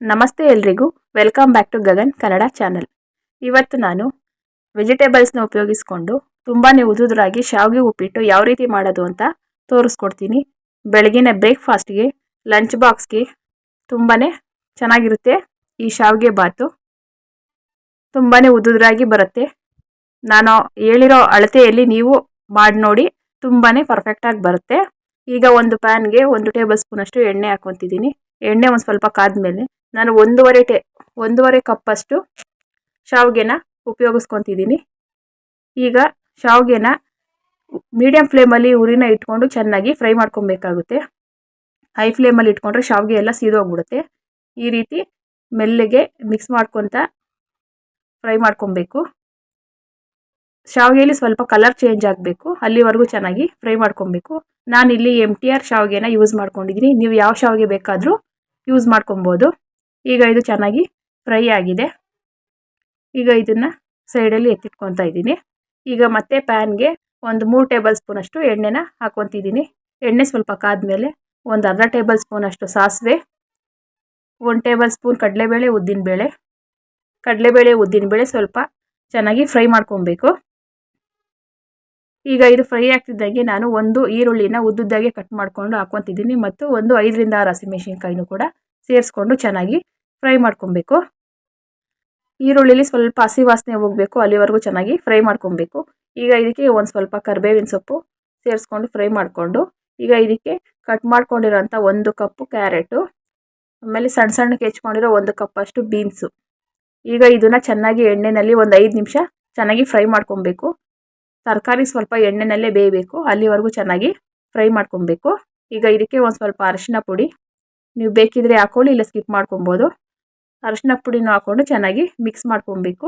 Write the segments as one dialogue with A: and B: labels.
A: ನಮಸ್ತೆ ಎಲ್ರಿಗೂ. Welcome back to Gagan Kannada channel. ಇವತ್ತು ನಾನು ವೆಜಿಟೇಬಲ್ಸ್ನ ಉಪಯೋಗಿಸ್ಕೊಂಡು ತುಂಬಾ ಉದುದ್ರಾಗಿ ಶಾವಿಗೆ ಉಪ್ಪಿಟ್ಟು ಯಾವ ರೀತಿ ಮಾಡೋದು ಅಂತ ತೋರಿಸ್ಕೊಡ್ತೀನಿ. ಬೆಳಗಿನ ಬ್ರೇಕ್ಫಾಸ್ಟ್ಗೆ, ಲಂಚ್ ಬಾಕ್ಸ್ಗೆ ತುಂಬಾ ಚೆನ್ನಾಗಿರುತ್ತೆ ಈ ಶಾವಿಗೆ ಬಾತು. ತುಂಬಾ ಉದುದ್ರಾಗಿ ಬರುತ್ತೆ. ನಾನು ಹೇಳಿರೋ ಅಳತೆಯಲ್ಲಿ ನೀವು ಮಾಡಿ ನೋಡಿ ತುಂಬಾ ಪರ್ಫೆಕ್ಟಾಗಿ ಬರುತ್ತೆ. ಈಗ ಒಂದು ಪ್ಯಾನ್ಗೆ ಒಂದು ಟೇಬಲ್ ಸ್ಪೂನಷ್ಟು ಎಣ್ಣೆ ಹಾಕ್ಕೊತಿದ್ದೀನಿ. ಎಣ್ಣೆ ಒಂದು ಸ್ವಲ್ಪ ಕಾದ್ಮೇಲೆ ನಾನು ಒಂದೂವರೆ ಟೇ, ಒಂದೂವರೆ ಕಪ್ಪಷ್ಟು ಶಾವಿಗೆನ ಉಪಯೋಗಿಸ್ಕೊತಿದ್ದೀನಿ. ಈಗ ಶಾವಿಗೆನ ಮೀಡಿಯಮ್ ಫ್ಲೇಮಲ್ಲಿ ಉರಿನ ಇಟ್ಕೊಂಡು ಚೆನ್ನಾಗಿ ಫ್ರೈ ಮಾಡ್ಕೊಬೇಕಾಗುತ್ತೆ. ಹೈ ಫ್ಲೇಮಲ್ಲಿ ಇಟ್ಕೊಂಡ್ರೆ ಶಾವಿಗೆ ಎಲ್ಲ ಸೀದೋಗ್ಬಿಡುತ್ತೆ. ಈ ರೀತಿ ಮೆಲ್ಲಗೆ ಮಿಕ್ಸ್ ಮಾಡ್ಕೊತ ಫ್ರೈ ಮಾಡ್ಕೊಬೇಕು. ಶಾವಿಗೆಯಲ್ಲಿ ಸ್ವಲ್ಪ ಕಲರ್ ಚೇಂಜ್ ಆಗಬೇಕು. ಅಲ್ಲಿವರೆಗೂ ಚೆನ್ನಾಗಿ ಫ್ರೈ ಮಾಡ್ಕೊಬೇಕು. ನಾನಿಲ್ಲಿ ಎಂ ಟಿ ಆರ್ ಶಾವಿಗೆನ ಯೂಸ್ ಮಾಡ್ಕೊಂಡಿದ್ದೀನಿ. ನೀವು ಯಾವ ಶಾವಿಗೆ ಬೇಕಾದರೂ ಯೂಸ್ ಮಾಡ್ಕೊಬೋದು. ಈಗ ಇದು ಚೆನ್ನಾಗಿ ಫ್ರೈ ಆಗಿದೆ. ಈಗ ಇದನ್ನು ಸೈಡಲ್ಲಿ ಎತ್ತಿಟ್ಕೊತಾ ಇದ್ದೀನಿ. ಈಗ ಮತ್ತೆ ಪ್ಯಾನ್ಗೆ ಒಂದು ಮೂರು ಟೇಬಲ್ ಸ್ಪೂನಷ್ಟು ಎಣ್ಣೆನ ಹಾಕ್ಕೊತಿದ್ದೀನಿ. ಎಣ್ಣೆ ಸ್ವಲ್ಪ ಕಾದ್ಮೇಲೆ ಒಂದು ಅರ್ಧ ಟೇಬಲ್ ಸ್ಪೂನಷ್ಟು ಸಾಸಿವೆ, ಒಂದು ಟೇಬಲ್ ಸ್ಪೂನ್ ಕಡಲೆಬೇಳೆ ಉದ್ದಿನಬೇಳೆ ಕಡಲೆಬೇಳೆ ಉದ್ದಿನಬೇಳೆ ಸ್ವಲ್ಪ ಚೆನ್ನಾಗಿ ಫ್ರೈ ಮಾಡ್ಕೊಬೇಕು. ಈಗ ಇದು ಫ್ರೈ ಆಗ್ತಿದ್ದಂಗೆ ನಾನು ಒಂದು ಈರುಳ್ಳಿನ ಉದ್ದುದ್ದಾಗೆ ಕಟ್ ಮಾಡಿಕೊಂಡು ಹಾಕ್ಕೊತಿದ್ದೀನಿ ಮತ್ತು ಒಂದು ಐದರಿಂದ ಆರು ಹಸಿಮೆಣಸಿನ್ಕಾಯಿನೂ ಕೂಡ ಸೇರಿಸ್ಕೊಂಡು ಚೆನ್ನಾಗಿ ಫ್ರೈ ಮಾಡ್ಕೊಬೇಕು. ಈರುಳ್ಳಿಲಿ ಸ್ವಲ್ಪ ಹಸಿ ವಾಸನೆ ಹೋಗಬೇಕು, ಅಲ್ಲಿವರೆಗೂ ಚೆನ್ನಾಗಿ ಫ್ರೈ ಮಾಡ್ಕೊಬೇಕು. ಈಗ ಇದಕ್ಕೆ ಒಂದು ಸ್ವಲ್ಪ ಕರಿಬೇವಿನ ಸೊಪ್ಪು ಸೇರಿಸ್ಕೊಂಡು ಫ್ರೈ ಮಾಡಿಕೊಂಡು, ಈಗ ಇದಕ್ಕೆ ಕಟ್ ಮಾಡ್ಕೊಂಡಿರೋಂಥ ಒಂದು ಕಪ್ಪು ಕ್ಯಾರೆಟು, ಆಮೇಲೆ ಸಣ್ಣ ಸಣ್ಣಕ್ಕೆ ಹೆಚ್ಕೊಂಡಿರೋ ಒಂದು ಕಪ್ಪಷ್ಟು ಬೀನ್ಸು. ಈಗ ಇದನ್ನು ಚೆನ್ನಾಗಿ ಎಣ್ಣೆಯಲ್ಲಿ ಒಂದು ಐದು ನಿಮಿಷ ಚೆನ್ನಾಗಿ ಫ್ರೈ ಮಾಡ್ಕೊಬೇಕು. ತರಕಾರಿ ಸ್ವಲ್ಪ ಎಣ್ಣೆನಲ್ಲೇ ಬೇಯಬೇಕು, ಅಲ್ಲಿವರೆಗೂ ಚೆನ್ನಾಗಿ ಫ್ರೈ ಮಾಡ್ಕೊಬೇಕು. ಈಗ ಇದಕ್ಕೆ ಒಂದು ಸ್ವಲ್ಪ ಅರಿಶಿನ ಪುಡಿ, ನೀವು ಬೇಕಿದ್ರೆ ಹಾಕ್ಕೊಳ್ಳಿ ಇಲ್ಲ ಸ್ಕಿಪ್ ಮಾಡ್ಕೊಬೋದು. ಅರಿಶಿನ ಪುಡಿನೂ ಹಾಕ್ಕೊಂಡು ಚೆನ್ನಾಗಿ ಮಿಕ್ಸ್ ಮಾಡ್ಕೊಬೇಕು.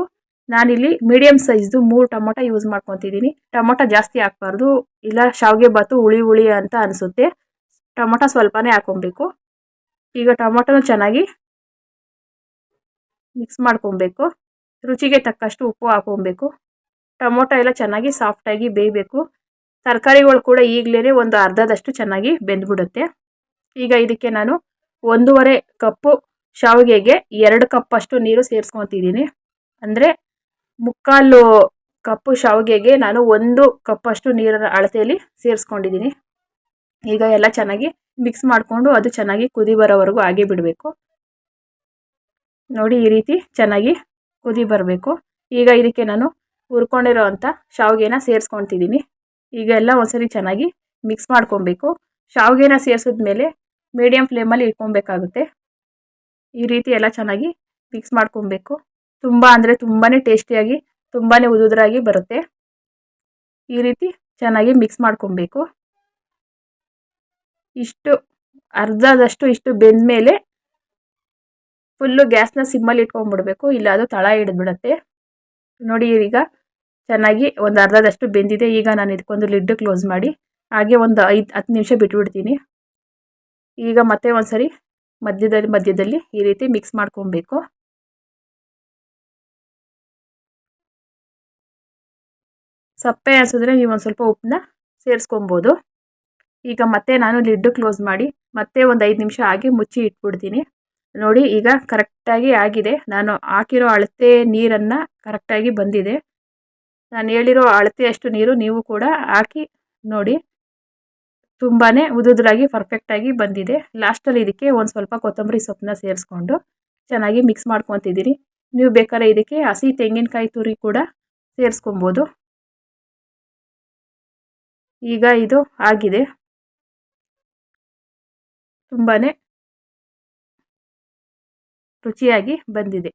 A: ನಾನಿಲ್ಲಿ ಮೀಡಿಯಮ್ ಸೈಜ್ದು ಮೂರು ಟೊಮೊಟೊ ಯೂಸ್ ಮಾಡ್ಕೊತಿದ್ದೀನಿ ಟೊಮೊಟೊ ಜಾಸ್ತಿ ಹಾಕ್ಬಾರ್ದು, ಇಲ್ಲ ಶಾವಿಗೆ ಬಾತು ಹುಳಿ ಹುಳಿ ಅಂತ ಅನಿಸುತ್ತೆ. ಟೊಮೊಟೊ ಸ್ವಲ್ಪನೇ ಹಾಕ್ಕೊಬೇಕು. ಈಗ ಟೊಮೊಟೊನ ಚೆನ್ನಾಗಿ ಮಿಕ್ಸ್ ಮಾಡ್ಕೊಬೇಕು. ರುಚಿಗೆ ತಕ್ಕಷ್ಟು ಉಪ್ಪು ಹಾಕ್ಕೊಬೇಕು. ಟೊಮೊಟೊ ಎಲ್ಲ ಚೆನ್ನಾಗಿ ಸಾಫ್ಟಾಗಿ ಬೇಯಬೇಕು. ತರಕಾರಿಗಳು ಕೂಡ ಈಗಲೇ ಒಂದು ಅರ್ಧದಷ್ಟು ಚೆನ್ನಾಗಿ ಬೆಂದ್ಬಿಡುತ್ತೆ. ಈಗ ಇದಕ್ಕೆ ನಾನು ಒಂದೂವರೆ ಕಪ್ಪು ಶಾವಿಗೆಗೆ ಎರಡು ಕಪ್ಪಷ್ಟು ನೀರು ಸೇರಿಸ್ಕೊತಿದ್ದೀನಿ. ಅಂದರೆ ಮುಕ್ಕಾಲು ಕಪ್ಪು ಶಾವಿಗೆಗೆ ನಾನು ಒಂದು ಕಪ್ಪಷ್ಟು ನೀರನ್ನು ಅಳತೆಯಲ್ಲಿ ಸೇರಿಸ್ಕೊಂಡಿದ್ದೀನಿ. ಈಗ ಎಲ್ಲ ಚೆನ್ನಾಗಿ ಮಿಕ್ಸ್ ಮಾಡಿಕೊಂಡು ಅದು ಚೆನ್ನಾಗಿ ಕುದಿ ಬರೋವರೆಗೂ ಹಾಗೆ ಬಿಡಬೇಕು. ನೋಡಿ ಈ ರೀತಿ ಚೆನ್ನಾಗಿ ಕುದಿ ಬರಬೇಕು. ಈಗ ಇದಕ್ಕೆ ನಾನು ಹುರ್ಕೊಂಡಿರೋ ಅಂಥ ಶಾವಿಗೆನ ಸೇರಿಸ್ಕೊತಿದ್ದೀನಿ. ಈಗ ಎಲ್ಲ ಒಂದ್ಸರಿ ಚೆನ್ನಾಗಿ ಮಿಕ್ಸ್ ಮಾಡ್ಕೊಬೇಕು. ಶಾವಿಗೆನ ಸೇರಿಸಿದ್ಮೇಲೆ ಮೀಡಿಯಮ್ ಫ್ಲೇಮಲ್ಲಿ ಇಟ್ಕೊಬೇಕಾಗುತ್ತೆ. ಈ ರೀತಿ ಎಲ್ಲ ಚೆನ್ನಾಗಿ ಮಿಕ್ಸ್ ಮಾಡ್ಕೊಬೇಕು. ತುಂಬ ಅಂದರೆ ತುಂಬಾ ಟೇಸ್ಟಿಯಾಗಿ ತುಂಬಾ ಉದುದ್ರಾಗಿ ಬರುತ್ತೆ. ಈ ರೀತಿ ಚೆನ್ನಾಗಿ ಮಿಕ್ಸ್ ಮಾಡ್ಕೊಬೇಕು. ಇಷ್ಟು, ಅರ್ಧದಷ್ಟು ಇಷ್ಟು ಬೆಂದ ಮೇಲೆ ಫುಲ್ಲು ಗ್ಯಾಸ್ನ ಸಿಮ್ಮಲ್ಲಿ ಇಟ್ಕೊಂಡ್ಬಿಡ್ಬೇಕು. ಇಲ್ಲ ಅದು ತಳ ಹಿಡಿದ್ಬಿಡತ್ತೆ. ನೋಡಿ ಈಗ ಚೆನ್ನಾಗಿ ಒಂದು ಅರ್ಧದಷ್ಟು ಬೆಂದಿದೆ. ಈಗ ನಾನು ಇದಕ್ಕೊಂದು ಲಿಡ್ ಕ್ಲೋಸ್ ಮಾಡಿ, ಹಾಗೆ ಒಂದು ಐದು, ಹತ್ತು ನಿಮಿಷ ಬಿಟ್ಬಿಡ್ತೀನಿ. ಈಗ ಮತ್ತೆ ಒಂದ್ಸರಿ ಮಧ್ಯದಲ್ಲಿ ಮಧ್ಯದಲ್ಲಿ ಈ ರೀತಿ ಮಿಕ್ಸ್ ಮಾಡ್ಕೊಬೇಕು. ಸಪ್ಪೆ ಅನಿಸಿದ್ರೆ ನೀವು ಒಂದು ಸ್ವಲ್ಪ ಉಪ್ಪನ್ನ ಸೇರಿಸ್ಕೊಬೋದು. ಈಗ ಮತ್ತೆ ನಾನು ಲಿಡ್ಡು ಕ್ಲೋಸ್ ಮಾಡಿ ಮತ್ತೆ ಒಂದು ಐದು ನಿಮಿಷ ಆಗಿ ಮುಚ್ಚಿ ಇಟ್ಬಿಡ್ತೀನಿ. ನೋಡಿ, ಈಗ ಕರೆಕ್ಟಾಗಿ ಆಗಿದೆ. ನಾನು ಹಾಕಿರೋ ಅಳತೆ ನೀರನ್ನು ಕರೆಕ್ಟಾಗಿ ಬಂದಿದೆ. ನಾನು ಹೇಳಿರೋ ಅಳತೆಯಷ್ಟು ನೀರು ನೀವು ಕೂಡ ಹಾಕಿ ನೋಡಿ. ತುಂಬಾ ಉದುದ್ರಾಗಿ ಪರ್ಫೆಕ್ಟಾಗಿ ಬಂದಿದೆ. ಲಾಸ್ಟಲ್ಲಿ ಇದಕ್ಕೆ ಒಂದು ಸ್ವಲ್ಪ ಕೊತ್ತಂಬರಿ ಸೊಪ್ಪನ್ನ ಸೇರಿಸ್ಕೊಂಡು ಚೆನ್ನಾಗಿ ಮಿಕ್ಸ್ ಮಾಡ್ಕೊತಿದ್ದೀರಿ ನೀವು ಬೇಕಾದ್ರೆ ಇದಕ್ಕೆ ಹಸಿ ತೆಂಗಿನಕಾಯಿ ತುರಿ ಕೂಡ ಸೇರಿಸ್ಕೊಬೋದು. ಈಗ ಇದು ಆಗಿದೆ. ತುಂಬಾ ರುಚಿಯಾಗಿ ಬಂದಿದೆ.